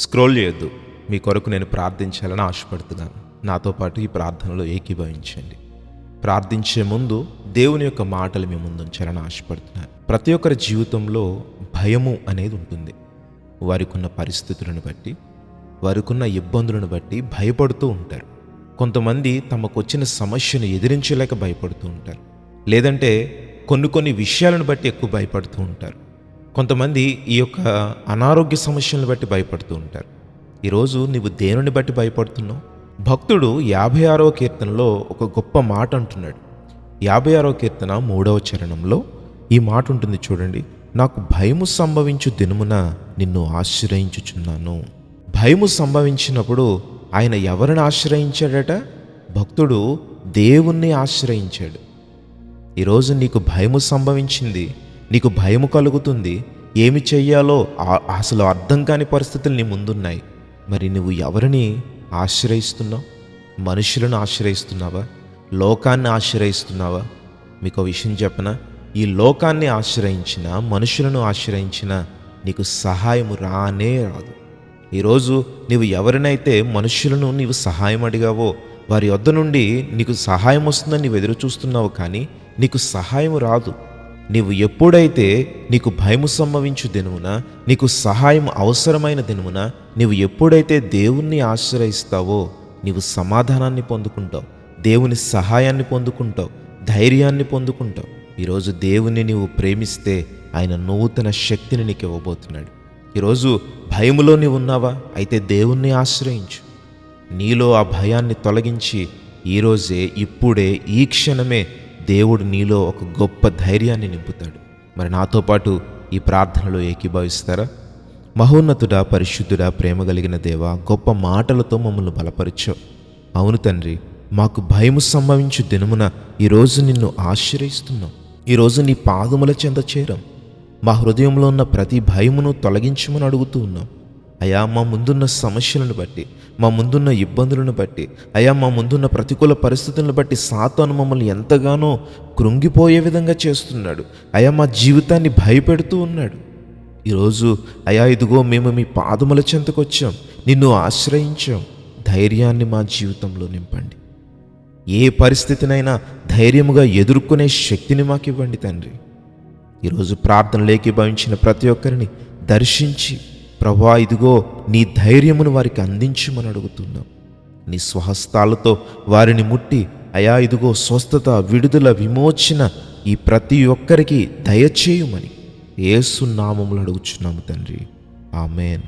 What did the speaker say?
Scroll చేయొద్దు. మీ కొరకు నేను ప్రార్థించాలని ఆశపడుతున్నాను. నాతో పాటు ఈ ప్రార్థనలో ఏకీభవించండి. ప్రార్థించే ముందు దేవుని యొక్క మాటలు మీ ముందు ఉంచాలని ఆశపడుతున్నాను. ప్రతి ఒక్కరి జీవితంలో భయము అనేది ఉంటుంది. వారికి ఉన్న పరిస్థితులను బట్టి వారికి ఉన్న ఇబ్బందులను బట్టి భయపడుతూ ఉంటారు. కొంతమంది తమకు వచ్చిన సమస్యను ఎదిరించలేక భయపడుతూ ఉంటారు. లేదంటే కొన్ని కొన్ని విషయాలను బట్టి ఎక్కువ భయపడుతూ ఉంటారు. కొంతమంది ఈ యొక్క అనారోగ్య సమస్యలను బట్టి భయపడుతూ ఉంటారు. ఈరోజు నీవు దేనిని బట్టి భయపడుతున్నావు? భక్తుడు యాభై ఆరవ కీర్తనలో ఒక గొప్ప మాట అంటున్నాడు. యాభై ఆరవ కీర్తన మూడవ చరణంలో ఈ మాట ఉంటుంది చూడండి. నాకు భయము సంభవించు దినమున నిన్ను ఆశ్రయించుచున్నాను. భయము సంభవించినప్పుడు ఆయన ఎవరిని ఆశ్రయించాడట? భక్తుడు దేవుణ్ణి ఆశ్రయించాడు. ఈరోజు నీకు భయము సంభవించింది నీకు భయము కలుగుతుంది. ఏమి చెయ్యాలో అసలు అర్థం కాని పరిస్థితులు నీ ముందున్నాయి. మరి నువ్వు ఎవరిని ఆశ్రయిస్తున్నావు? మనుషులను ఆశ్రయిస్తున్నావా? లోకాన్ని ఆశ్రయిస్తున్నావా? మీకు విషయం చెప్పనా ఈ లోకాన్ని ఆశ్రయించిన మనుషులను ఆశ్రయించిన నీకు సహాయం రానే రాదు. ఈరోజు నీవు ఎవరినైతే మనుషులను నీవు సహాయం అడిగావో వారి వద్ద నుండి నీకు సహాయం వస్తుందని నీవు ఎదురు చూస్తున్నావు కానీ నీకు సహాయం రాదు. నీవు ఎప్పుడైతే నీకు భయము సంభవించు దినమున నీకు సహాయం అవసరమైన దినమున నీవు ఎప్పుడైతే దేవుణ్ణి ఆశ్రయిస్తావో నీవు సమాధానాన్ని పొందుకుంటావు దేవుని సహాయాన్ని పొందుకుంటావు ధైర్యాన్ని పొందుకుంటావు. ఈరోజు దేవుని నీవు ప్రేమిస్తే ఆయన నూతన శక్తిని నీకు ఇవ్వబోతున్నాడు. ఈరోజు భయములో నీవు ఉన్నావా? అయితే దేవుణ్ణి ఆశ్రయించు. నీలో ఆ భయాన్ని తొలగించి ఈరోజే ఇప్పుడే ఈ క్షణమే దేవుడు నీలో ఒక గొప్ప ధైర్యాన్ని నింపుతాడు. మరి నాతో పాటు ఈ ప్రార్థనలో ఏకీభవిస్తారా? మహోన్నతుడా పరిశుద్ధుడా ప్రేమ కలిగిన దేవ గొప్ప మాటలతో మమ్మల్ని బలపరిచావు. అవును తండ్రి మాకు భయము సంభవించు దినమున ఈరోజు నిన్ను ఆశ్రయిస్తున్నాం. ఈరోజు నీ పాదముల చెంత చేరం. మా హృదయంలో ఉన్న ప్రతి భయమును తొలగించమని అడుగుతూ ఉన్నాం. అయా మా ముందున్న సమస్యలను బట్టి మా ముందున్న ఇబ్బందులను బట్టి అయా మా ముందున్న ప్రతికూల పరిస్థితులను బట్టి సాతాను మమ్మల్ని ఎంతగానో కృంగిపోయే విధంగా చేస్తున్నాడు. అయా మా జీవితాన్ని భయపెడుతూ ఉన్నాడు. ఈరోజు అయా ఇదిగో మేము మీ పాదముల చెంతకొచ్చాం. నిన్ను ఆశ్రయించాం. ధైర్యాన్ని మా జీవితంలో నింపండి. ఏ పరిస్థితినైనా ధైర్యముగా ఎదుర్కొనే శక్తిని మాకు ఇవ్వండి తండ్రి. ఈరోజు ప్రార్థనలోకి భవించిన ప్రతి ఒక్కరిని దర్శించి ప్రభా ఇదిగో నీ ధైర్యమును వారికి అందించమని అడుగుతున్నాం. నీ స్వహస్తాలతో వారిని ముట్టి అయా ఇదిగో స్వస్థత విడుదల విమోచన ఈ ప్రతి ఒక్కరికి దయచేయుమని ఏసునామములు అడుగుచున్నాము తండ్రి. ఆమెన్.